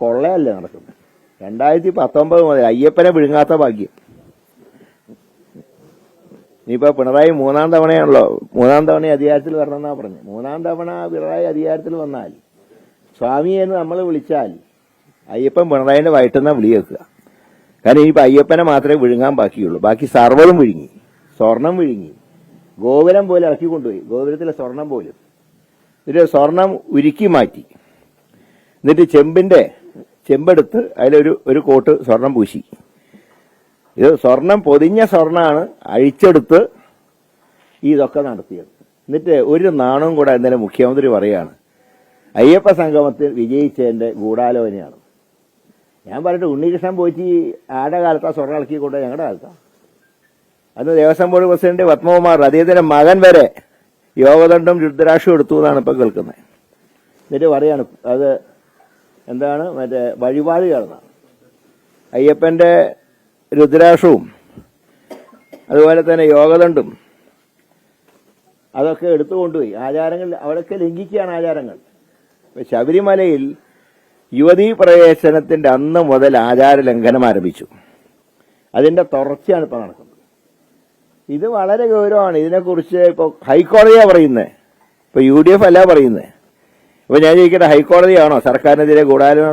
കൊള്ളയല്ലേ നടക്കുന്നത്. രണ്ടായിരത്തി പത്തൊമ്പത് മുതൽ അയ്യപ്പനെ വിഴുങ്ങാത്ത ഭാഗ്യം. ഇനിയിപ്പോ പിണറായി മൂന്നാം തവണയാണല്ലോ മൂന്നാം തവണ അധികാരത്തിൽ വരണമെന്നാ പറഞ്ഞു. മൂന്നാം തവണ പിണറായി അധികാരത്തിൽ വന്നാൽ സ്വാമി എന്ന് നമ്മൾ വിളിച്ചാൽ അയ്യപ്പൻ പിണറായിന്റെ വയറ്റെന്നാ വിളി കേൾക്കുക. കാരണം ഇനിയിപ്പോ അയ്യപ്പനെ മാത്രമേ വിഴുങ്ങാൻ ബാക്കിയുള്ളൂ. ബാക്കി സർവതും വിഴുങ്ങി. സ്വർണം വിഴുങ്ങി. ഗോപുരം പോലെ ഇറക്കി കൊണ്ടുപോയി. ഗോപുരത്തിലെ സ്വർണം പോലും. എന്നിട്ട് സ്വർണം ഉരുക്കി മാറ്റി. എന്നിട്ട് ചെമ്പിന്റെ ചെമ്പെടുത്ത് അതിലൊരു ഒരു കോട്ട് സ്വർണം പൂശി. ഇത് സ്വർണം പൊതിഞ്ഞ സ്വർണമാണ് അഴിച്ചെടുത്ത് ഇതൊക്കെ നടത്തിയത്. എന്നിട്ട് ഒരു നാണവും കൂടെ ഇന്നലെ മുഖ്യമന്ത്രി പറയുകയാണ് അയ്യപ്പ സംഗമത്തിൽ വിജയിച്ചതിന്റെ ഗൂഢാലോചനയാണ്. ഞാൻ പറഞ്ഞിട്ട് ഉണ്ണികൃഷ്ണൻ പോയിട്ട് ആരുടെ കാലത്താ സ്വർണം ഇളക്കി കൊണ്ട് ഞങ്ങളുടെ കാലത്താണ് അന്ന് ദേവസ്വം ബോർഡ് പ്രസിഡന്റ് പത്മകുമാർ അദ്ദേഹത്തിന്റെ മകൻ വരെ യോഗദണ്ഡം രുദ്രാക്ഷവും എടുത്തു എന്നാണ് ഇപ്പൊ കേൾക്കുന്നത്. എന്നിട്ട് പറയാണ് അത് എന്താണ്? മറ്റേ വഴിപാട് ചേർന്നാണ് അയ്യപ്പന്റെ രുദ്രാക്ഷവും അതുപോലെ തന്നെ യോഗദണ്ഡും അതൊക്കെ എടുത്തു കൊണ്ടുപോയി. ആചാരങ്ങൾ അവിടെയൊക്കെ ലംഘിക്കുകയാണ് ആചാരങ്ങൾ. ശബരിമലയിൽ യുവതീ പ്രവേശനത്തിന്റെ അന്ന് മുതൽ ആചാര ലംഘനം ആരംഭിച്ചു. അതിന്റെ തുടർച്ചയാണ് ഇപ്പൊ നടക്കുന്നത്. ഇത് വളരെ ഗൗരവമാണ്. ഇതിനെക്കുറിച്ച് ഇപ്പൊ ഹൈക്കോടതിയാണ് പറയുന്നത് ഇപ്പൊ യു ഡി എഫ് അല്ല പറയുന്നത് ഇപ്പൊ ഞാൻ ചോദിക്കട്ടെ ഹൈക്കോടതിയാണോ? സർക്കാരിനെതിരെ ഗൂഢാലോചന